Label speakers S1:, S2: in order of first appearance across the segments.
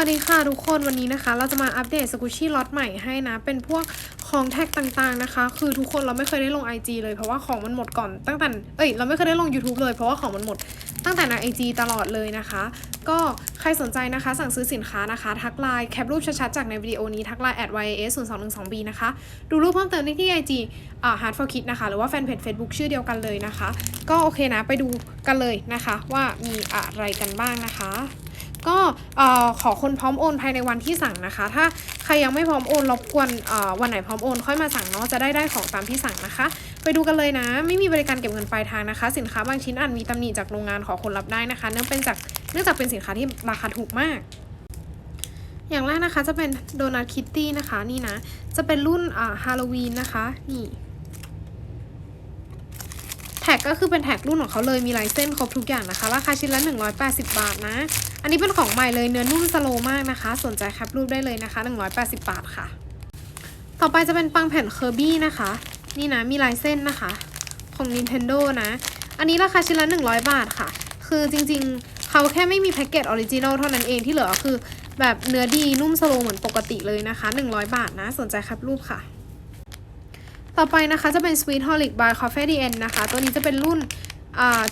S1: วัสดีค่ะทุกคนวันนี้นะคะ เราจะมาอัปเดตสกุชี่ล็อตใหม่ให้นะ เป็นพวกของแท็กต่างๆนะคะ คือทุกคนเราไม่เคยได้ลง IG เลยเพราะว่าของมันหมดก่อนตั้งแต่เอ้ยเราไม่เคยได้ลง YouTube เลยเพราะว่าของมันหมดตั้งแต่ใน IG ตลอดเลยนะคะ ก็ใครสนใจนะคะ สั่งซื้อสินค้านะคะ ทักไลน์แคปรูปชัดๆจากในวิดีโอนี้ ทักไลน์ @yas 0 2 1 2 b นะคะ ดูรูปเพิ่มเติมได้ที่ IG อ่า hard for kid นะคะ หรือว่าแฟนเพจ Facebook ชื่อเดียวกันเลยนะคะ ก็โอเคนะไปดูกันเลยนะคะ ว่ามีอะไรกันบ้างนะคะ ก็ขอคนพร้อมโอนภายในวันที่สั่งนะคะ ถ้าใครยังไม่พร้อมโอนรบกวนวันไหนพร้อมโอนค่อยมาสั่งเนาะจะได้ได้ของตามที่สั่งนะคะ ไปดูกันเลยนะ ไม่มีบริการเก็บเงินปลายทางนะคะ สินค้าบางชิ้นอาจมีตำหนิจากโรงงานขอคนรับได้นะคะเนื่องเป็นจากเนื่องจากเป็นสินค้าที่ราคาถูกมากอย่างแรกนะคะจะเป็นโดนัทคิตตี้นะคะนี่นะ จะเป็นรุ่นอ่าฮาโลวีนนะคะ นี่ ท็กก็คือเป็นแท็กรุ่นของเขาเลยมีลายเส้นครบทุกอย่างนะคะ ราคาชิ้นละ 180 บาทนะ อันนี้เป็นของใหม่เลยเนื้อนุ่มสโลมากนะคะ สนใจแคปรูปได้เลยนะคะ 180 บาทค่ะ ต่อไปจะเป็นปังแผ่นเคอร์บี้นะคะ นี่นะมีลายเส้นนะคะ ของ Nintendo นะ อันนี้ราคาชิ้นละ 100 บาทค่ะ คือจริงๆ เขาแค่ไม่มีแพ็กเกจออริจินอลเท่านั้นเองที่เหลือคือแบบเนื้อดีนุ่มสโลเหมือนปกติเลยนะคะ 100 บาทนะ สนใจแคปรูปค่ะ ต่อไปนะคะจะเป็น Sweet Holic by Coffee DN นะคะ ตัวนี้จะเป็นรุ่น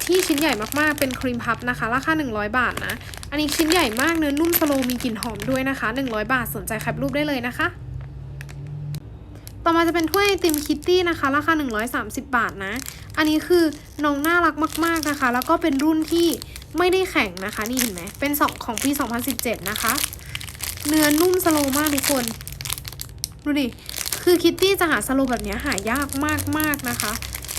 S1: ที่ชิ้นใหญ่มากๆ เป็นครีมพับนะคะ ราคา 100 บาทนะ อันนี้ชิ้นใหญ่มากเนื้อนุ่มสโลมีกลิ่นหอมด้วยนะคะ 100 บาทสนใจแคปรูปได้เลยนะคะ ต่อมาจะเป็นถ้วยไอติมคิตตี้นะคะ ราคา 130 บาทนะ อันนี้คือน้องน่ารักมาก ๆนะคะ แล้วก็เป็นรุ่นที่ไม่ได้แข็งนะคะ นี่เห็นไหมเป็นสองของปี 2017 นะคะ เนื้อนุ่มสโลมากทุกคน ดูดิ คือคิตตี้จะหาสโลแบบนี้หายากมากๆนะคะ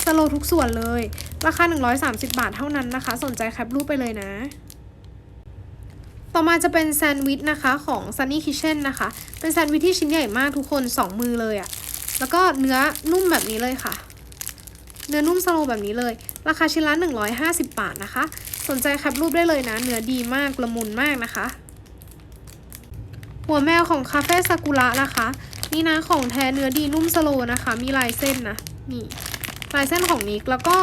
S1: สโลทุกส่วนเลย ราคา 130 บาทเท่านั้นนะคะ สนใจแคปรูปไปเลยนะ ต่อมาจะเป็นแซนด์วิชนะคะของ Sunny Kitchen นะคะ เป็นแซนด์วิชที่ชิ้นใหญ่มากทุกคน 2 มือเลยอะแล้วก็เนื้อนุ่มแบบนี้เลยค่ะ เนื้อนุ่มสโลแบบนี้เลย ราคาชิ้นละ 150 บาทนะคะ สนใจแคปรูปได้เลยนะ เนื้อดีมากละมุนมากนะคะ หัวแมวของคาเฟ่ซากุระนะคะ นี่นะของแท้เนื้อดีนุ่มสโลนะคะ มีลายเส้นนะนี่ลายเส้นของนิกแล้วก็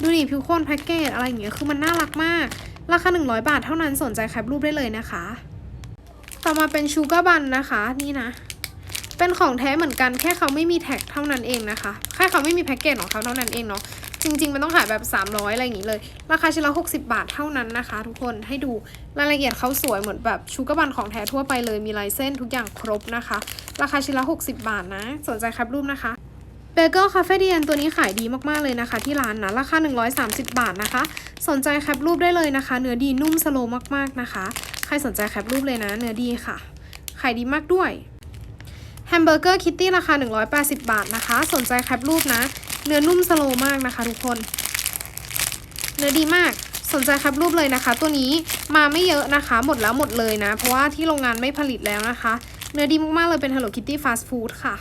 S1: ดูนี่ผิวโคนแพ็กเกจอะไรอย่างเงี้ยคือมันน่ารักมาก ราคา 100 บาทเท่านั้นสนใจแคปรูปได้เลยนะคะ ต่อมาเป็นชูการ์บันนะคะนี่นะ เป็นของแท้เหมือนกันแค่เขาไม่มีแท็กเท่านั้นเองนะคะ แค่เขาไม่มีแพ็กเกจของเขาเท่านั้นเองเนาะ จริง ๆ มันต้องขายแบบ 300 อะไรอย่างงี้เลย ราคาชิ้นละ60 บาทเท่านั้นนะคะ ทุกคนให้ดูรายละเอียดเขาสวยเหมือนแบบชูกร์บันของแท้ทั่วไปเลยมีลายเส้นทุกอย่างครบนะคะ ราคาชิ้นละ60 บาทนะ สนใจแคปรูปนะคะเบเกอร์คาเฟ่เดียนตัวนี้ขายดีมากๆเลยนะคะ ที่ร้านนะราคา 130 บาทนะคะ สนใจแคปรูปได้เลยนะคะ เนื้อดีนุ่มสโลมากๆนะคะ ใครสนใจแคปรูปเลยนะ เนื้อดีค่ะขายดีมากด้วยแฮมเบอร์เกอร์คิตตี้ราคา 180 บาทนะคะ สนใจแคปรูปนะ เนื้อนุ่มสโลมากนะคะทุกคน เนื้อดีมากสนใจแคปรูปเลยนะคะ ตัวนี้มาไม่เยอะนะคะ หมดแล้วหมดเลยนะ เพราะว่าที่โรงงานไม่ผลิตแล้วนะคะ เนื้อดีมากๆเลยเป็น Hello Kitty Fast Food ค่ะ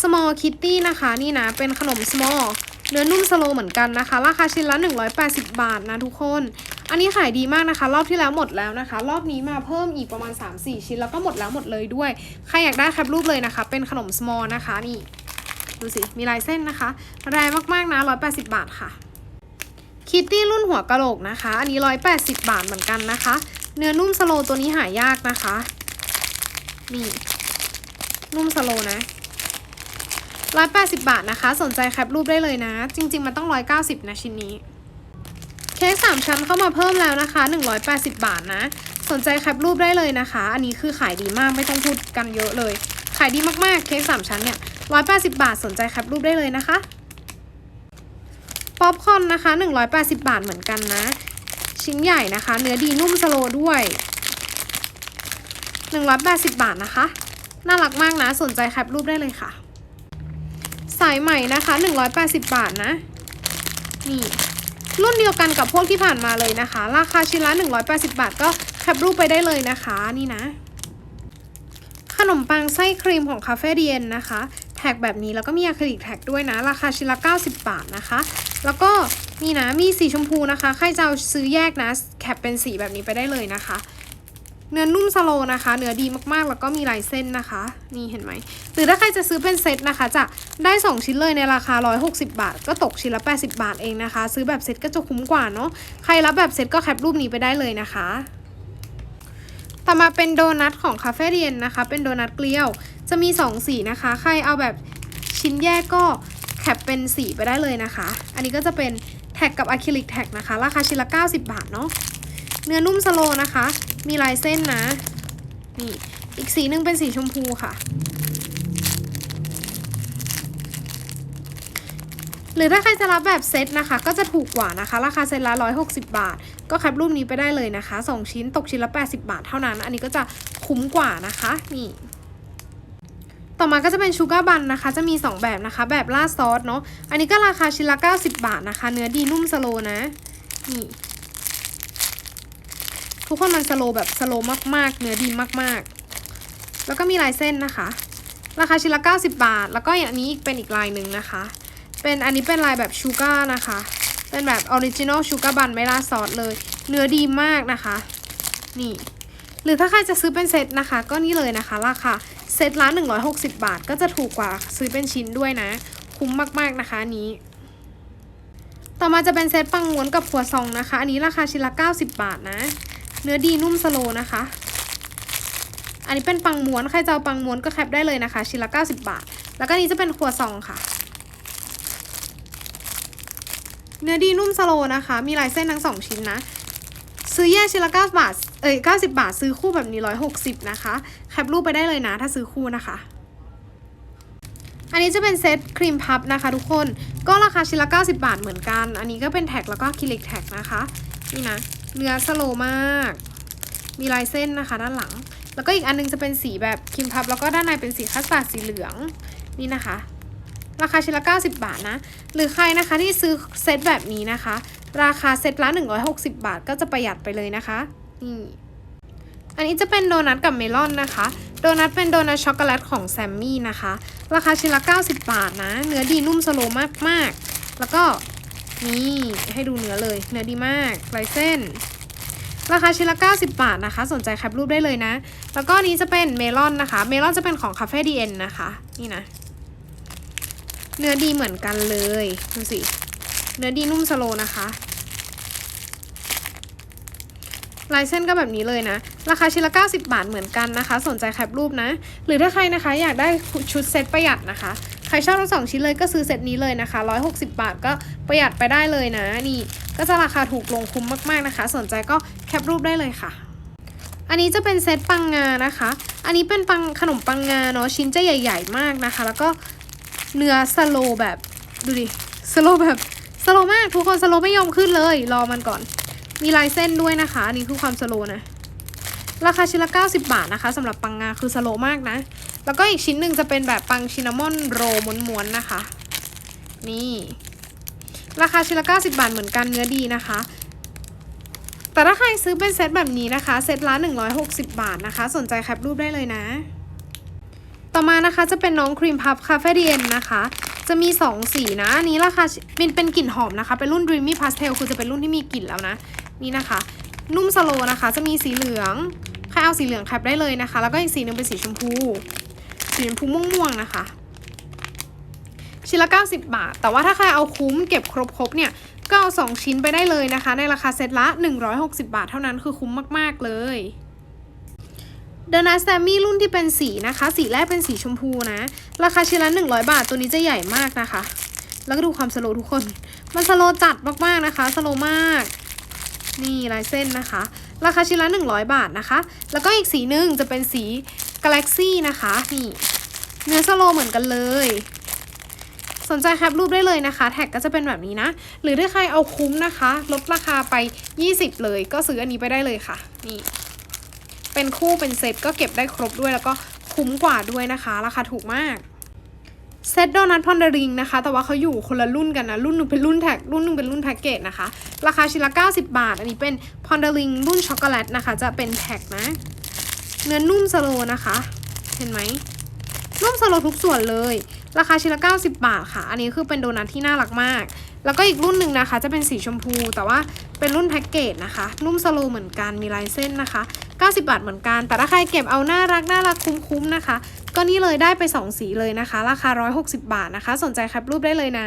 S1: Small Kitty นะคะ นี่นะ เป็นขนม Small เนื้อนุ่มสโลเหมือนกันนะคะ ราคาชิ้นละ 180 บาทนะทุกคน อันนี้ขายดีมากนะคะ รอบที่แล้วหมดแล้วนะคะ รอบนี้มาเพิ่มอีกประมาณ 3-4 ชิ้นแล้วก็หมดแล้วหมดเลยด้วย ใครอยากได้แคปรูปเลยนะคะ เป็นขนม small นะคะนี่ ดูสิ มีลายเส้นนะคะ แรงมากๆนะ 180 บาทค่ะ คิตตี้รุ่นหัวกะโหลกนะคะ อันนี้ 180 บาทเหมือนกันนะคะ เนื้อนุ่มสโลตัวนี้หายากนะคะ นี่ นุ่มสโลนะ180บาทนะคะ สนใจแคปรูปได้เลยนะ จริง ๆ มันต้อง190นะชิ้นนี้ เค้กสามชั้นเข้ามาเพิ่มแล้วนะคะ180บาทนะ สนใจแคปรูปได้เลยนะคะ อันนี้คือขายดีมากไม่ต้องพูดกันเยอะเลย ขายดีมากๆ เค้กสามชั้นเนี่ย 180 บาทสนใจแคปรูปได้เลยนะคะป๊อปคอร์นนะคะ 180 บาทเหมือนกันนะ ชิ้นใหญ่นะคะ เนื้อดีนุ่มสโลว์ด้วย 180 บาทนะคะ น่ารักมากนะ สนใจแคปรูปได้เลยค่ะ สายใหม่นะคะ 180 บาทนะ นี่ รุ่นเดียวกันกับพวกที่ผ่านมาเลยนะคะ ราคาชิ้นละ 180 บาทก็แคปรูปไปได้เลยนะคะ นี่นะ ขนมปังไส้ครีมของคาเฟ่เดียนนะคะ แท็กแบบนี้แล้วก็มีอะคริลิกแท็กด้วยนะ ราคาชิ้นละ 90 บาทนะคะ แล้วก็นี่นะมีสีชมพูนะคะ ใครจะเอาซื้อแยกนะแคปเป็นสีแบบนี้ไปได้เลยนะคะ เนื้อนุ่มสโลนะคะ เนื้อดีมากๆ แล้วก็มีลายเส้นนะคะ นี่เห็นไหมหรือถ้าใครจะซื้อเป็นเซตนะคะ จะได้ 2 ชิ้นเลยในราคา 160 บาท ก็ตกชิ้นละ 80 บาทเองนะคะ ซื้อแบบเซตก็จะคุ้มกว่าเนาะใครรับแบบเซตก็แคปรูปนี้ไปได้เลยนะคะต่อมาเป็นโดนัทของคาเฟ่เรียนนะคะ เป็นโดนัทเกลียว จะมี 2 สีนะคะ ใครเอาแบบชิ้นแยกก็แคปเป็นสีไปได้เลยนะคะ อันนี้ก็จะเป็นแท็กกับอะคริลิกแท็กนะคะ ราคาชิ้นละ 90 บาทเนาะ เนื้อนุ่มสโลนะคะ มีลายเส้นนะ นี่ อีกสีหนึ่งเป็นสีชมพูค่ะ หรือถ้าใครจะรับแบบเซตนะคะ ก็จะถูกกว่านะคะ ราคาเซตละ 160 บาท ก็แคปรูปนี้ไปได้เลยนะคะ 2 ชิ้นตกชิ้นละ 80 บาทเท่านั้น อันนี้ก็จะคุ้มกว่านะคะ นี่ ต่อมาก็จะเป็นชูการ์บันนะคะ จะมี 2 แบบนะคะ แบบราดซอสเนาะ อันนี้ก็ราคาชิ้นละ 90 บาทนะคะ เนื้อดีนุ่มสโลนะ นี่ ทุกคนมันสโลแบบสโลมากๆ เนื้อดีมากๆ แล้วก็มีลายเส้นนะคะ ราคาชิ้นละ 90 บาท แล้วก็อย่างนนี้อีกเป็นอีกลายหนึ่งนะคะ เป็นอันนี้เป็นลายแบบชูการ์นะคะ เป็นแบบออริจินอลชูการ์บันไม่ราดซอสเลย เนื้อดีมากนะคะ นี่ หรือถ้าใครจะซื้อเป็นเซตนะคะ ก็นี่เลยนะคะ ราคา เซตละ160 บาท ก็จะถูกกว่าซื้อเป็นชิ้นด้วยนะ คุ้มมากๆนะคะนี้ ต่อมาจะเป็นเซตปังม้วนกับครัวซองนะคะ อันนี้ราคาชิ้นละ90 บาทนะ เนื้อดีนุ่มสโลนะคะ อันนี้เป็นปังม้วน ใครจะเอาปังม้วนก็แคปได้เลยนะคะ ชิ้นละ90 บาท แล้วก็นี้จะเป็นครัวซองค่ะ เนื้อดีนุ่มสโลนะคะ มีลายเส้นทั้งสองชิ้นนะ ซื้อแยกชิ้นละ9บาท เอ้ย90 บาทซื้อคู่แบบนี้ 160 นะคะแคปรูปไปได้เลยนะถ้าซื้อคู่นะคะ อันนี้จะเป็นเซตครีมพับนะคะทุกคนก็ราคาชิ้นละ 90 บาทเหมือนกัน อันนี้ก็เป็นแท็กแล้วก็คิลิกแท็กนะคะนี่นะเนื้อสโลมาก มีลายเส้นนะคะด้านหลัง แล้วก็อีกอันนึงจะเป็นสีแบบครีมพับ แล้วก็ด้านในเป็นสีคัสตาร์ดสีเหลืองนี่นะคะราคาชิ้นละ 90 บาทนะ หรือใครนะคะที่ซื้อเซตแบบนี้นะคะ ราคาเซตละ 160 บาทก็จะประหยัดไปเลยนะคะ นี่อันนี้จะเป็นโดนัทกับเมลอนนะคะ โดนัทเป็นโดนัทช็อกโกแลตของแซมมี่นะคะ ราคาชิ้นละ 90 บาทนะ เนื้อดีนุ่มสโลว์มากแล้วก็นี่ให้ดูเนื้อเลย เนื้อดีมากลายเส้น ราคาชิ้นละ 90 บาทนะคะ สนใจแคปรูปได้เลยนะ แล้วก็นี้จะเป็นเมลอนนะคะ เมลอนจะเป็นของคาเฟ่ดีเอ็นนะคะ นี่นะ เนื้อดีเหมือนกันเลย ดูสิ เนื้อดีนุ่มสโลนะคะ ลายเส้นก็แบบนี้เลยนะ ราคาชิ้นละ 90 บาทเหมือนกันนะคะ สนใจแคปรูปนะ หรือถ้าใครนะคะอยากได้ชุดเซตประหยัดนะคะ ใครชอบทั้งสองชิ้นเลยก็ซื้อเซตนี้เลยนะคะ 160 บาทก็ประหยัดไปได้เลยนะ นี่ก็จะราคาถูกลงคุ้มมากๆนะคะ สนใจก็แคปรูปได้เลยค่ะ อันนี้จะเป็นเซตปังงานะคะ อันนี้เป็นปังขนมปังงาเนาะชิ้นจะใหญ่ ๆ มากนะคะ แล้วก็เนื้อสโลแบบดูดิสโลแบบสโลมากทุกคนสโลไม่ยอมขึ้นเลย รอมันก่อน มีลายเส้นด้วยนะคะ อันนี้คือความสโลนะ ราคาชิ้นละ 90 บาทนะคะสำหรับปังงาคือสโลมากนะ แล้วก็อีกชิ้นหนึ่งจะเป็นแบบปังชินามอนโรม้วนๆนะคะ นี่ ราคาชิ้นละ 90 บาทเหมือนกันเนื้อดีนะคะ แต่ถ้าใครซื้อเป็นเซตแบบนี้นะคะ เซตละ 160 บาทนะคะ สนใจแคปรูปได้เลยนะ ต่อมานะคะจะเป็นน้องครีมพับคาเฟ่ดีเอ็นนะคะจะมี 2 สีนะ อันนี้ราคาเป็นเป็นกลิ่นหอมนะคะ เป็นรุ่น Dreamy Pastel คือจะเป็นรุ่นที่มีกลิ่นแล้วนะ นี่นะคะ นุ่มสโลนะคะ จะมีสีเหลืองใครเอาสีเหลืองแคปได้เลยนะคะ แล้วก็อีกสีหนึ่งเป็นสีชมพู สีชมพูม่วงๆนะคะ ชิ้นละ 90 บาท แต่ว่าถ้าใครเอาคุ้มเก็บครบๆเนี่ยก็เอา2ชิ้นไปได้เลยนะคะ ในราคาเซตละ 160 บาทเท่านั้นคือคุ้มมากๆเลยเดนัสแซมมี่รุ่นที่เป็นสีนะคะ สีแรกเป็นสีชมพูนะ ราคาชิ้นละ 100 บาทตัวนี้จะใหญ่มากนะคะ แล้วก็ดูความสโลทุกคน มันสโลจัดมากๆนะคะสโลมาก นี่ลายเส้นนะคะ ราคาชิ้นละ 100 บาทนะคะ แล้วก็อีกสีหนึ่งจะเป็นสี Galaxy นะคะ นี่ เนื้อสโลเหมือนกันเลย สนใจแคปรูปได้เลยนะคะ แท็กก็จะเป็นแบบนี้นะ หรือถ้าใครเอาคุ้มนะคะ ลดราคาไป 20 เลย ก็ซื้ออันนี้ไปได้เลยค่ะ นี่ เป็นคู่เป็นเซตก็เก็บได้ครบด้วยแล้วก็คุ้มกว่าด้วยนะคะ ราคาถูกมาก เซตโดนัทพอนเดริงนะคะ แต่ว่าเขาอยู่คนละรุ่นกันนะ รุ่นหนึ่งเป็นรุ่นแท็ก รุ่นหนึ่งเป็นรุ่นแพ็กเกจนะคะ ราคาชิ้นละ 90 บาท อันนี้เป็นพอนเดริงรุ่นช็อกโกแลตนะคะ จะเป็นแท็กนะ เนื้อนุ่มสโลนะคะ เห็นไหม นุ่มสโลทุกส่วนเลย ราคาชิ้นละ 90 บาทค่ะ อันนี้คือเป็นโดนัทที่น่ารักมาก แล้วก็อีกรุ่นหนึ่งนะคะ จะเป็นสีชมพู แต่ว่าเป็นรุ่นแพ็กเกจนะคะ นุ่มสโลเหมือนกัน มีลายเส้นนะคะ 90 บาทเหมือนกัน แต่ถ้าใครเก็บเอาน่ารักน่ารักคุ้มๆนะคะ ก็นี่เลยได้ไป 2 สีเลยนะคะ ราคา 160 บาทนะคะ สนใจแคปรูปได้เลยนะ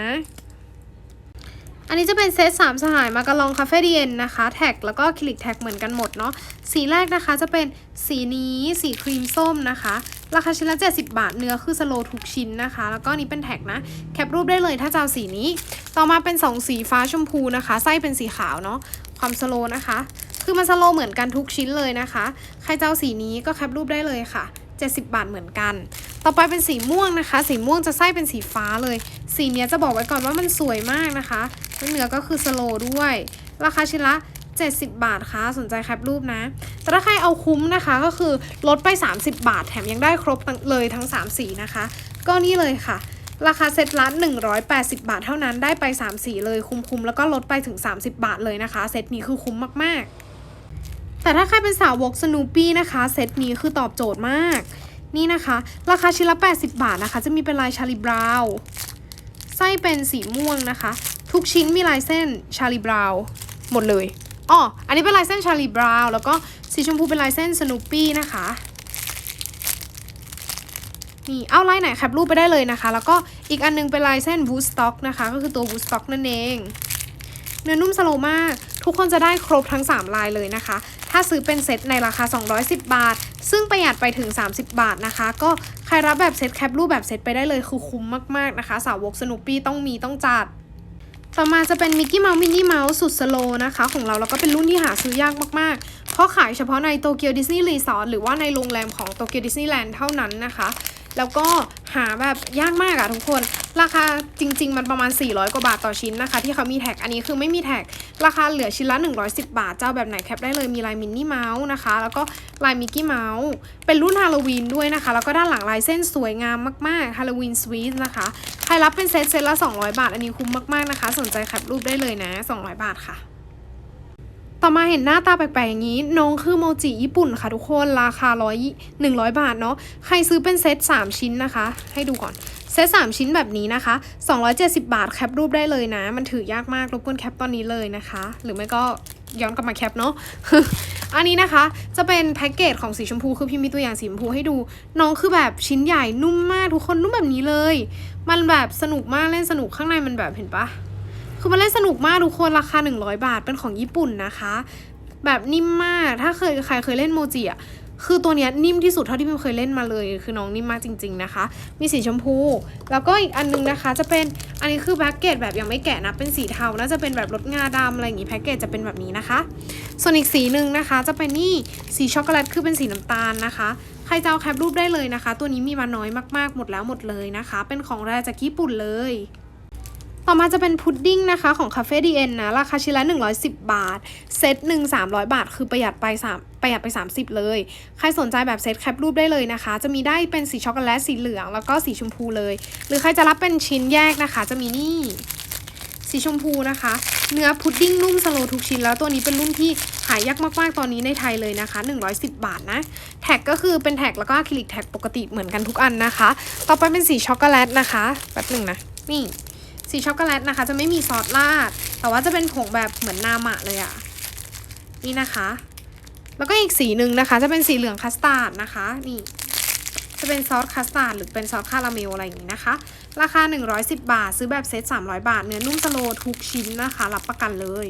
S1: อันนี้จะเป็นเซตสามสหายมากระลองคาเฟ่ดีเอ็นนะคะ แท็กแล้วก็คลิกแท็กเหมือนกันหมดเนาะสีแรกนะคะจะเป็นสีนี้สีครีมส้มนะคะ ราคาชิ้นละ 70 บาทเนื้อคือสโลทุกชิ้นนะคะ แล้วก็นนี้เป็นแท็กนะ แคปรูปได้เลยถ้าจะเอาสีนี้ ต่อมาเป็น 2 สีฟ้าชมพูนะคะ ไส้เป็นสีขาวเนาะความสโลนะคะ คือมันสโลเหมือนกันทุกชิ้นเลยนะคะ ใครจะเอาสีนี้ก็แคปรูปได้เลยค่ะ 70 บาทเหมือนกัน ต่อไปเป็นสีม่วงนะคะ สีม่วงจะไส้เป็นสีฟ้าเลย สีนี้จะบอกไว้ก่อนว่ามันสวยมากนะคะแล้วเนื้อก็คือสโลด้วย ราคาชิ้นละ70 บาทค่ะสนใจแคปรูปนะ แต่ถ้าใครเอาคุ้มนะคะก็คือลดไป 30 บาท แถมยังได้ครบเลยทั้ง 3 สีนะคะ ก็นี่เลยค่ะ ราคาเซ็ตละ180 บาทเท่านั้นได้ไป 3 สีเลยคุ้มๆแล้วก็ลดไปถึง 30 บาทเลยนะคะ เซตนี้คือคุ้มมากๆ แต่ถ้าใครเป็นสาวกสนูปี้นะคะ เซตนี้คือตอบโจทย์มาก นี่นะคะ ราคาชิ้นละ 80 บาทนะคะ จะมีเป็นลายชาลีบราวน์ไส้เป็นสีม่วงนะคะ ทุกชิ้นมีลายเส้นชาลีบราวน์หมดเลยอ๋ออันนี้เป็นลายเส้นชาลีบราวน์แล้วก็สีชมพูเป็นลายเส้นสนูปี้นะคะนี่เอาลายไหนแคปรูปไปได้เลยนะคะ แล้วก็อีกอันนึงเป็นลายเส้นวูสต็อกนะคะ ก็คือตัววูสต็อกนั่นเอง เนื้อนุ่มสโลมาก ทุกคนจะได้ครบทั้ง 3 ลายเลยนะคะ ถ้าซื้อเป็นเซตในราคา 210 บาท ซึ่งประหยัดไปถึง 30 บาทนะคะ ก็ใครรับแบบเซตแคปรูปแบบเซตไปได้เลยคือคุ้มมากๆนะคะ สาวกสนุปปี้ต้องมีต้องจัดต่อมาจะเป็นมิกกี้เมาส์มินนี่เมาส์สุดสโลนะคะ ของเราแล้วก็เป็นรุ่นที่หาซื้อยากมากๆ เพราะขายเฉพาะในโตเกียวดิสนีย์รีสอร์ทหรือว่าในโรงแรมของโตเกียวดิสนีย์แลนด์เท่านั้นนะคะ แล้วก็หาแบบยากมากอะทุกคน ราคาจริง ๆ มันประมาณ 400 กว่าบาทต่อชิ้นนะคะ ที่เขามีแท็กอันนี้คือไม่มีแท็กราคาเหลือชิ้นละ 110 บาท เจ้าแบบไหนแคปได้เลยมีลายมินนี่เมาส์นะคะ แล้วก็ลายมิกกี้เมาส์เป็นรุ่นฮาโลวีนด้วยนะคะ แล้วก็ด้านหลังลายเส้นสวยงามมากๆฮาโลวีนสวีทนะคะใครรับเป็นเซตเซตละ 200 บาท อันนี้คุ้มมากๆนะคะ สนใจแคปรูปได้เลยนะ 200 บาทค่ะ ต่อมาเห็นหน้าตาแปลกๆอย่างนี้ น้องคือโมจิญี่ปุ่นค่ะทุกคนราคาร้อยหนึ่งร้อยบาทเนาะใครซื้อเป็นเซต 3 ชิ้นนะคะ ให้ดูก่อนเซต3ชิ้นแบบนี้นะคะ 270 บาทแคปรูปได้เลยนะ มันถือยากมากรบกวนแคปตอนนี้เลยนะคะ หรือไม่ก็ย้อนกลับมาแคปเนาะ อันนี้นะคะจะเป็นแพ็กเกจของสีชมพูคือพี่มีตัวอย่างสีชมพูให้ดู น้องคือแบบชิ้นใหญ่นุ่มมากทุกคนนุ่มแบบนี้เลย มันแบบสนุกมากเล่นสนุกข้างในมันแบบเห็นปะ คือมันเล่นสนุกมากทุกคนราคา 100 บาทเป็นของญี่ปุ่นนะคะ แบบนิ่มมากถ้าเคยใครเคยเล่นโมจิอะคือตัวเนี้ยนิ่มที่สุดเท่าที่พิมเคยเล่นมาเลย คือน้องนิ่มมากจริง ๆนะคะ มีสีชมพู แล้วก็อีกอันนึงนะคะจะเป็นอันนี้คือแพ็กเกจแบบยังไม่แกะนะเป็นสีเทาน่าจะเป็นแบบรสงาดำอะไรอย่างงี้แพ็กเกจจะเป็นแบบนี้นะคะ ส่วนอีกสีหนึ่งนะคะจะเป็นนี่สีช็อกโกแลตคือเป็นสีน้ำตาลนะคะ ใครจะเอาแคปรูปได้เลยนะคะ ตัวนี้มีมาน้อยมากๆหมดแล้วหมดเลยนะคะ เป็นของแรจากญี่ปุ่นเลย ต่อมาจะเป็นพุดดิ้งนะคะของคาเฟ่ดีเอ็นนะ ราคาชิ้นละ 110 บาท เซตหนึ่ง300 บาท คือประหยัดไป3ประหยัดไป 30 เลย ใครสนใจแบบเซตแคปรูปได้เลยนะคะ จะมีได้เป็นสีช็อกโกแลตสีเหลือง แล้วก็สีชมพูเลย หรือใครจะรับเป็นชิ้นแยกนะคะ จะมีนี่ สีชมพูนะคะ เนื้อพุดดิ้งนุ่มสโลทุกชิ้นแล้วตัวนี้เป็นรุ่นที่หายากมากๆตอนนี้ในไทยเลยนะคะ 110 บาทนะ แท็กก็คือเป็นแท็กแล้วก็อะคริลิกแท็กปกติเหมือนกันทุกอันนะคะ ต่อไปเป็นสีช็อกโกแลตนะคะแป๊บหนึ่งนะนี่ สีช็อกโกแลตนะคะ จะไม่มีซอสราด แต่ว่าจะเป็นผงแบบเหมือนนามะเลยอะนี่นะคะ แล้วก็อีกสีหนึ่งนะคะ จะเป็นสีเหลืองคัสตาร์ดนะคะ นี่ จะเป็นซอสคัสตาร์ดหรือเป็นซอสคาราเมลอะไรอย่างนี้นะคะ ราคา 110 บาท ซื้อแบบเซต300 บาท เนื้อนุ่มสโลทุกชิ้นนะคะ รับประกันเลย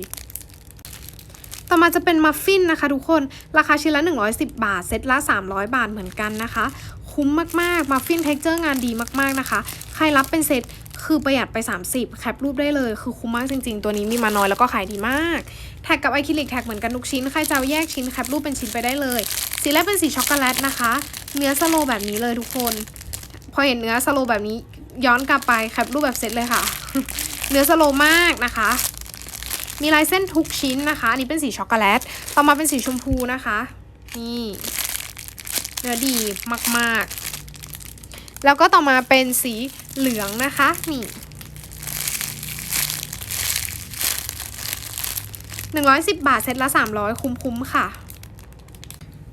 S1: ต่อมาจะเป็นมัฟฟินนะคะทุกคน ราคาชิ้นละ 110 บาท เซตละ 300 บาทเหมือนกันนะคะ คุ้มมากๆ มัฟฟินเท็กเจอร์งานดีมากๆนะคะ ใครรับเป็นเซต คือประหยัดไป 30 แคปรูปได้เลย คือคุ้มมากจริง ๆ ตัวนี้มีมาน้อยแล้วก็ขายดีมาก แท็กกับไอคิลิกแท็กเหมือนกันทุกชิ้น ใครจะเอาแยกชิ้นแคปรูปเป็นชิ้นไปได้เลย สีแรกเป็นสีช็อกโกแลตนะคะ เนื้อสโลแบบนี้เลยทุกคน พอเห็นเนื้อสโลแบบนี้ย้อนกลับไปแคปรูปแบบเซตเลยค่ะ เนื้อสโลมากนะคะ มีลายเส้นทุกชิ้นนะคะ อันนี้เป็นสีช็อกโกแลต ต่อมาเป็นสีชมพูนะคะ นี่ เนื้อดีมากๆ แล้วก็ต่อมาเป็นสี เหลืองนะคะนี่หนึ่งร้อยสิบบาทเซตละสามร้อยคุ้มๆค่ะ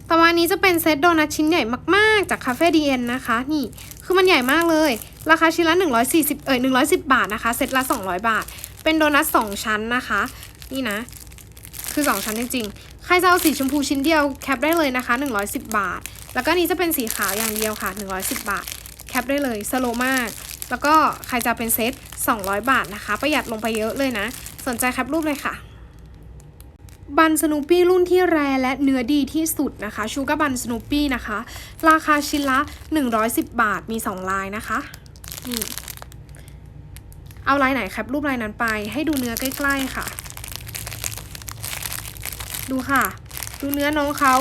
S1: ต่อมานี้จะเป็นเซตโดนัทชิ้นใหญ่มากๆ จากคาเฟ่ดีเอ็นนะคะ นี่คือมันใหญ่มากเลย ราคาชิ้นละ 140 เอ่ย110 บาทนะคะ เซตละ 200 บาท เป็นโดนัท 2 ชั้นนะคะ นี่นะ คือ 2 ชั้นจริงๆ ใครจะเอาสีชมพูชิ้นเดียวแคปได้เลยนะคะ 110 บาท แล้วก็นี้จะเป็นสีขาวอย่างเดียวค่ะ 110 บาท แคปได้เลยสโลมาก แล้วก็ใครจะเป็นเซต 200 บาทนะคะ ประหยัดลงไปเยอะเลยนะ สนใจแคปรูปเลยค่ะ บันสนูปี้รุ่นที่แรและเนื้อดีที่สุดนะคะ ชูการ์บันสนูปี้นะคะ ราคาชิ้นละ 110 บาท มี 2 ลายนะคะนี่เอาลายไหนแคปรูปลายนั้นไป ให้ดูเนื้อใกล้ ๆค่ะ ดูค่ะ ดูเนื้อน้องเขา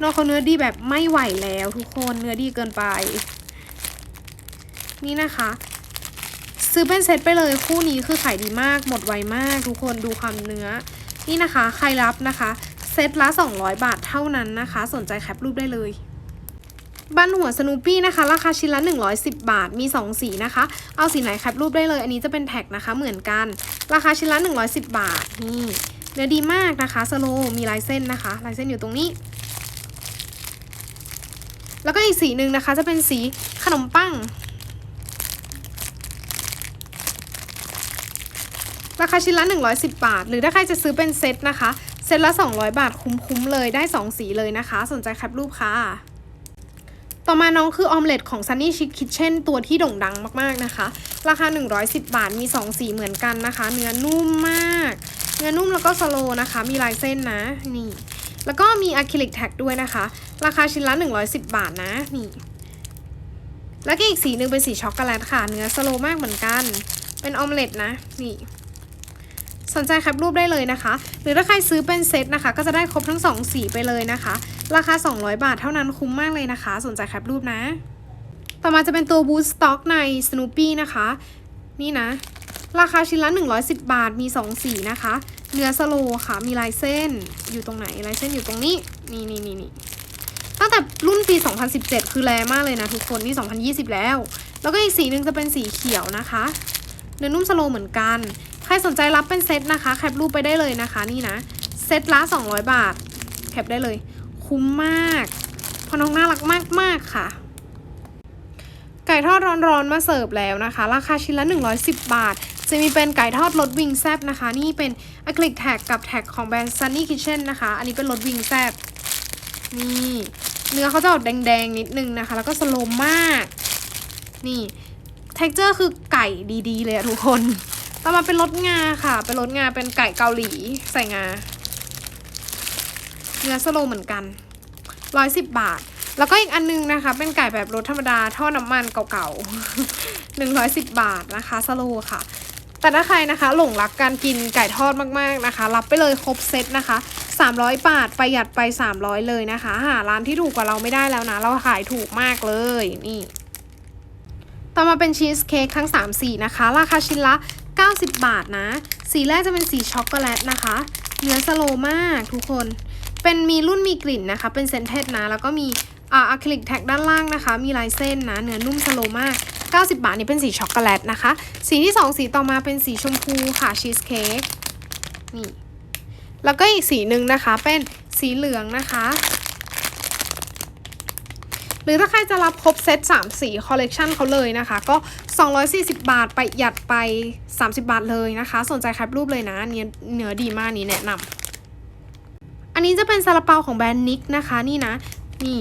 S1: น้องเขาเนื้อดีแบบไม่ไหวแล้วทุกคน เนื้อดีเกินไป นี่นะคะ ซื้อเป็นเซตไปเลยคู่นี้คือขายดีมาก หมดไวมาก ทุกคนดูความเนื้อ นี่นะคะ ใครรับนะคะ เซตละ 200 บาทเท่านั้นนะคะ สนใจแคปรูปได้เลยบันหัวสนูปี้นะคะ ราคาชิ้นละ 110 บาทมี 2 สีนะคะ เอาสีไหนแคปรูปได้เลย อันนี้จะเป็นแท็กนะคะเหมือนกัน ราคาชิ้นละ 110 บาทนี่เนื้อดีมากนะคะสโลมีลายเส้นนะคะ ลายเส้นอยู่ตรงนี้ แล้วก็อีกสีหนึ่งนะคะจะเป็นสีขนมปัง ราคาชิ้นละ 110 บาท หรือถ้าใครจะซื้อเป็นเซตนะคะ เซตละ 200 บาทคุ้มๆเลยได้ 2 สีเลยนะคะ สนใจแคปรูปค่ะ ต่อมาน้องคือออมเล็ตของ Sunny Chic Kitchen ตัวที่โด่งดังมากๆนะคะ ราคา 110 บาทมี 2 สีเหมือนกันนะคะ เนื้อนุ่มมาก เนื้อนุ่มแล้วก็สโลนะคะ มีลายเส้นนะนี่ แล้วก็มีอะคริลิกแท็กด้วยนะคะ ราคาชิ้นละ 110 บาทนะนี่แล้วก็อีกสีหนึ่งเป็นสีช็อกโกแลตค่ะ เนื้อสโลมากเหมือนกัน เป็นออมเล็ตนะ นี่ สนใจแคปรูปได้เลยนะคะ หรือถ้าใครซื้อเป็นเซตนะคะ ก็จะได้ครบทั้ง 2 สีไปเลยนะคะ ราคา 200 บาทเท่านั้นคุ้มมากเลยนะคะ สนใจแคปรูปนะ ต่อมาจะเป็นตัวบูสต็อกใน Snoopy นะคะ นี่นะ ราคาชิ้นละ 110 บาทมี 2 สีนะคะ เนื้อสโลค่ะ มีลายเส้นอยู่ตรงไหนลายเส้นอยู่ตรงนี้ นี่นี่นี่นี่ตั้งแต่รุ่นปี 2017 คือแรงมากเลยนะทุกคนนี่ 2020 แล้ว แล้วก็อีกสีหนึ่งจะเป็นสีเขียวนะคะ เนื้อนุ่มสโลเหมือนกัน รสนใจรับเป็นเซตนะคะ แคปรูปไปได้เลยนะคะนี่นะ เซตละ 200 บาท แคปได้เลย คุ้มมากพราะน้องน่ารักมากๆค่ะ ไก่ทอดร้อนๆมาเสิร์ฟแล้วนะคะ ราคาชิ้นละ 110 บาท จะมีเป็นไก่ทอดรสวิงแซบนะคะ นี่เป็นอะคริลิกแท็กกับแท็กของแบรนด์ Sunny Kitchen นะคะ อันนี้เป็นรสวิงแซบนี่เนื้อเขาจะออกแดงๆ นิดนึงนะคะ แล้วก็สโลมมาก นี่ เท็กเจอร์คือไก่ดีๆ เลยอะทุกคน ต่อมาเป็นรสงาค่ะ เป็นรสงาเป็นไก่เกาหลีใส่งา เนื้อสโลเหมือนกันร้อยสิบบาท แล้วก็อีกอันนึงนะคะ เป็นไก่แบบรสธรรมดาทอดน้ำมันเก่าๆหนึ่งร้อยสิบบาทนะคะสโลค่ะ แต่ถ้าใครนะคะ หลงรักการกินไก่ทอดมากๆนะคะ รับไปเลยครบเซตนะคะ300 บาทประหยัดไป 300 เลยนะคะ หาร้านที่ถูกกว่าเราไม่ได้แล้วนะ เราขายถูกมากเลยนี่ ต่อมาเป็นชีสเค้กทั้ง 3 สีนะคะ ราคาชิ้นละ 90 บาทนะ สีแรกจะเป็นสีช็อกโกแลตนะคะ เนื้อสโลมากทุกคน เป็นมีรุ่นมีกลิ่นนะคะ เป็นเซนเทสนะ แล้วก็มีอ่าอะคริลิกแท็กด้านล่างนะคะ มีลายเส้นนะ เนื้อนุ่มสโลมาก 90 บาทนี่เป็นสีช็อกโกแลตนะคะ สีที่ 2 สีต่อมาเป็นสีชมพูค่ะชีสเค้ก นี่ แล้วก็อีกสีหนึ่งนะคะ เป็นสีเหลืองนะคะ หรือถ้าใครจะรับครบเซต3สีคอลเลกชันเขาเลยนะคะ ก็ 240 บาทไปหยัดไป 30 บาทเลยนะคะ สนใจแคปรูปเลยนะเนื้อเนื้อดีมากนี้แนะนำอันนี้จะเป็นซาลาเปาของแบรนด์นิกนะคะนี่นะ นี่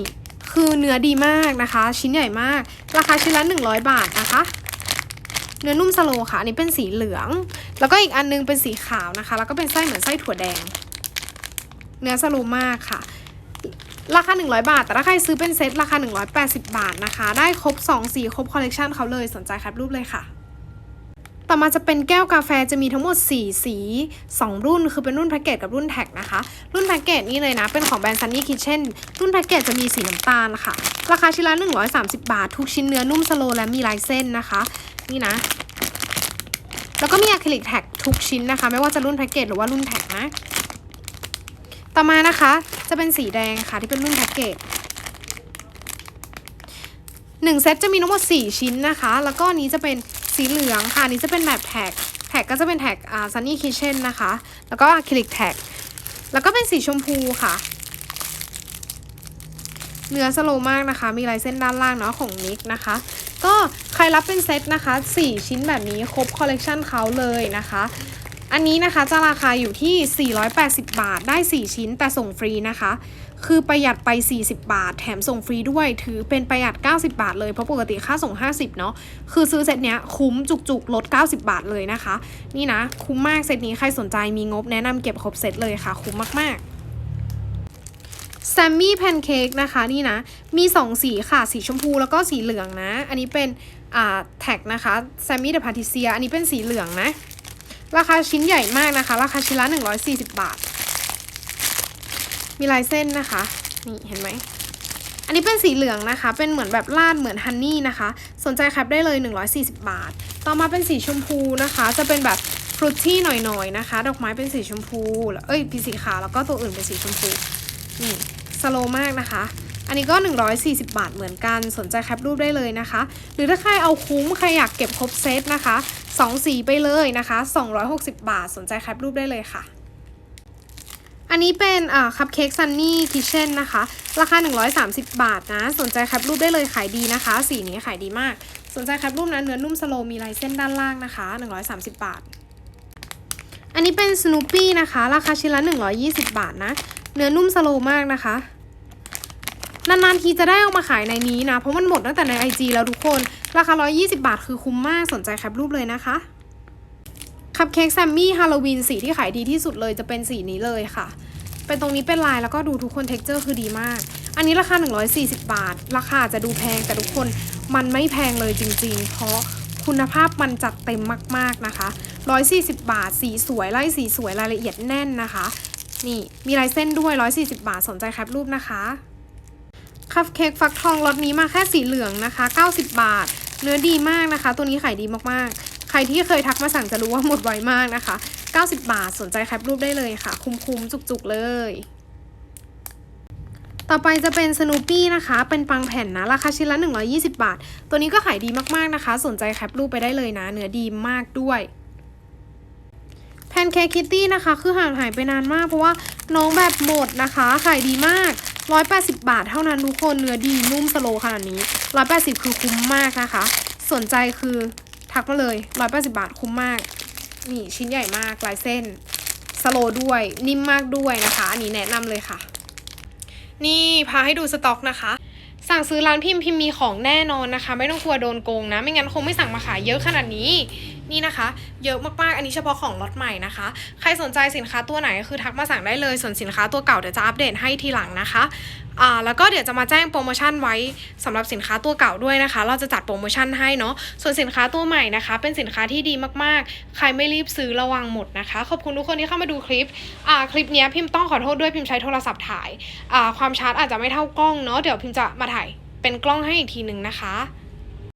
S1: คือเนื้อดีมากนะคะ ชิ้นใหญ่มาก ราคาชิ้นละ 100 บาทนะคะ เนื้อนุ่มสโลว์ค่ะ อันนี้เป็นสีเหลือง แล้วก็อีกอันนึงเป็นสีขาวนะคะ แล้วก็เป็นไส้เหมือนไส้ถั่วแดง เนื้อสโลว์มากค่ะ ราคา 100 บาท แต่ถ้าใครซื้อเป็นเซตราคา 180 บาทนะคะ ได้ครบ 2 สีครบคอลเลกชันเขาเลยสนใจแคปรูปเลยค่ะ ต่อมาจะเป็นแก้วกาแฟจะมีทั้งหมด 4 สี 2 รุ่น คือเป็นรุ่นแพ็กเกจกับรุ่นแท็กนะคะ รุ่นแพ็กเกจนี่เลยนะ เป็นของแบรนด์ Sunny Kitchen รุ่นแพ็กเกจจะมีสีน้ำตาลค่ะ ราคาชิ้นละ 130 บาท ทุกชิ้นเนื้อนุ่มสโลและมีลายเส้นนะคะ นี่นะ แล้วก็มีอะคริลิกแท็กทุกชิ้นนะคะ ไม่ว่าจะรุ่นแพ็กเกจหรือว่ารุ่นแท็กนะ ต่อมานะคะจะเป็นสีแดงค่ะที่เป็นรุ่นแพ็กเกจหนึ่งเซตจะมีทั้งหมด4ชิ้นนะคะ แล้วก็นี้จะเป็นสีเหลืองค่ะนี้จะเป็นแบบแท็กแท็กก็จะเป็นแท็กอ่า Sunny Kitchen นะคะ แล้วก็อะคริลิกแท็กแล้วก็เป็นสีชมพูค่ะเนื้อสโลมากนะคะ มีลายเส้นด้านล่างเนาะของนิกนะคะ ก็ใครรับเป็นเซตนะคะ 4 ชิ้นแบบนี้ครบคอลเลกชันเขาเลยนะคะ อันนี้นะคะจะราคาอยู่ที่ 480 บาทได้ 4 ชิ้นแต่ส่งฟรีนะคะ คือประหยัดไป 40 บาท แถมส่งฟรีด้วย ถือเป็นประหยัด 90 บาทเลย เพราะปกติค่าส่ง 50 เนาะคือซื้อเซตเนี้ยคุ้มจุกๆ ลด 90 บาทเลยนะคะ นี่นะ คุ้มมากเซตนี้ใครสนใจมีงบแนะนำเก็บครบเซตเลยค่ะ คุ้มมากๆแซมมี่แพนเค้กนะคะนี่นะ มี 2 สีค่ะ สีชมพูแล้วก็สีเหลืองนะ อันนี้เป็นอ่าแท็กนะคะแซมมี่เดอะพาติเซียอันนี้เป็นสีเหลืองนะ ราคาชิ้นใหญ่มากนะคะ ราคาชิ้นละ140 บาท มีลายเส้นนะคะ นี่เห็นไหม อันนี้เป็นสีเหลืองนะคะ เป็นเหมือนแบบลาดเหมือนฮันนี่นะคะ สนใจแคปได้เลย 140 บาท ต่อมาเป็นสีชมพูนะคะ จะเป็นแบบฟรุตที่หน่อยๆนะคะ ดอกไม้เป็นสีชมพู เอ้ยเป็นสีขาวแล้วก็ตัวอื่นเป็นสีชมพู นี่สโลมากนะคะ อันนี้ก็ 140 บาทเหมือนกัน สนใจแคปรูปได้เลยนะคะ หรือถ้าใครเอาคุ้ม ใครอยากเก็บครบเซตนะคะ 2 สีไปเลยนะคะ 260 บาท สนใจแคปรูปได้เลยค่ะ อันนี้เป็นอ่าคัพเค้กซันนี่คิเช่นนะคะ ราคา 130 บาทนะ สนใจแคปรูปได้เลยขายดีนะคะ สีนี้ขายดีมาก สนใจแคปรูปนะเนื้อนุ่มสโลมีลายเส้นด้านล่างนะคะ 130 บาท อันนี้เป็นส n ูปี้นะคะ ราคาชิ้นละ 120 บาทนะ เนื้อนุ่มสโลมากนะคะ นานๆทีจะได้เอามาขายในนี้นะ เพราะมันหมดตั้งแต่ใน IG แล้วทุกคน ราคา 120 บาทคือคุ้มมากสนใจแคปรูปเลยนะคะคัพเค้กแซมมี่ฮาโลวีนสีที่ขายดีที่สุดเลยจะเป็นสีนี้เลยค่ะ เป็นตรงนี้เป็นลายแล้วก็ดูทุกคนเท็กเจอร์คือดีมาก อันนี้ราคา 140 บาท ราคาจจะดูแพงแต่ทุกคนมันไม่แพงเลยจริง ๆ เพราะคุณภาพมันจัดเต็มมาก ๆ นะคะ 140 บาท สีสวยไล่สีสวยรายละเอียดแน่นนะคะ นี่มีลายเส้นด้วย 140 บาทสนใจแคปรูปนะคะ คัพเค้กฟักทองล็อตนี้มาแค่สีเหลืองนะคะ 90 บาท เนื้อดีมากนะคะ ตัวนี้ขายดีมากๆ ใครที่เคยทักมาสั่งจะรู้ว่าหมดไวมากนะคะ 90 บาทสนใจแคปรูปได้เลยค่ะ คุ้มๆ จุกๆ เลย ต่อไปจะเป็นสนูปี้นะคะ เป็นปังแผ่นนะ ราคาชิ้นละ 120 บาท ตัวนี้ก็ขายดีมากๆนะคะ สนใจแคปรูปไปได้เลยนะ เนื้อดีมากด้วยแพนเค้กคิตตี้นะคะ คือห่างหายไปนานมากเพราะว่าน้องแบบหมดนะคะ ขายดีมาก 180 บาทเท่านั้นทุกคนเนื้อดีนุ่มสโลขนาดนี้ 180 คือคุ้มมากนะคะ สนใจคือทักมาเลย 180 บาทคุ้มมาก นี่ชิ้นใหญ่มากลายเส้นสโลด้วยนิ่มมากด้วยนะคะ อันนี้แนะนำเลยค่ะ นี่พาให้ดูสต็อกนะคะ สั่งซื้อร้านพิมพ์พิมพ์มีของแน่นอนนะคะ ไม่ต้องกลัวโดนโกงนะ ไม่งั้นคงไม่สั่งมาขายเยอะขนาดนี้ นี่นะคะ เยอะมากๆ อันนี้เฉพาะของล็อตใหม่นะคะ ใครสนใจสินค้าตัวไหนก็คือทักมาสั่งได้เลย ส่วนสินค้าตัวเก่าเดี๋ยวจะอัปเดตให้ทีหลังนะคะอ่าแล้วก็เดี๋ยวจะมาแจ้งโปรโมชั่นไว้สำหรับสินค้าตัวเก่าด้วยนะคะ เราจะจัดโปรโมชั่นให้เนาะ ส่วนสินค้าตัวใหม่นะคะ เป็นสินค้าที่ดีมากๆ ใครไม่รีบซื้อระวังหมดนะคะ ขอบคุณทุกคนที่เข้ามาดูคลิปอ่าคลิปนี้พิมพ์ต้องขอโทษด้วยพิมพ์ใช้โทรศัพท์ถ่ายอ่าความชัดอาจจะไม่เท่ากล้องเนาะ เดี๋ยวพิมพ์จะมาถ่ายเป็นกล้องให้อีกทีหนึ่งนะคะ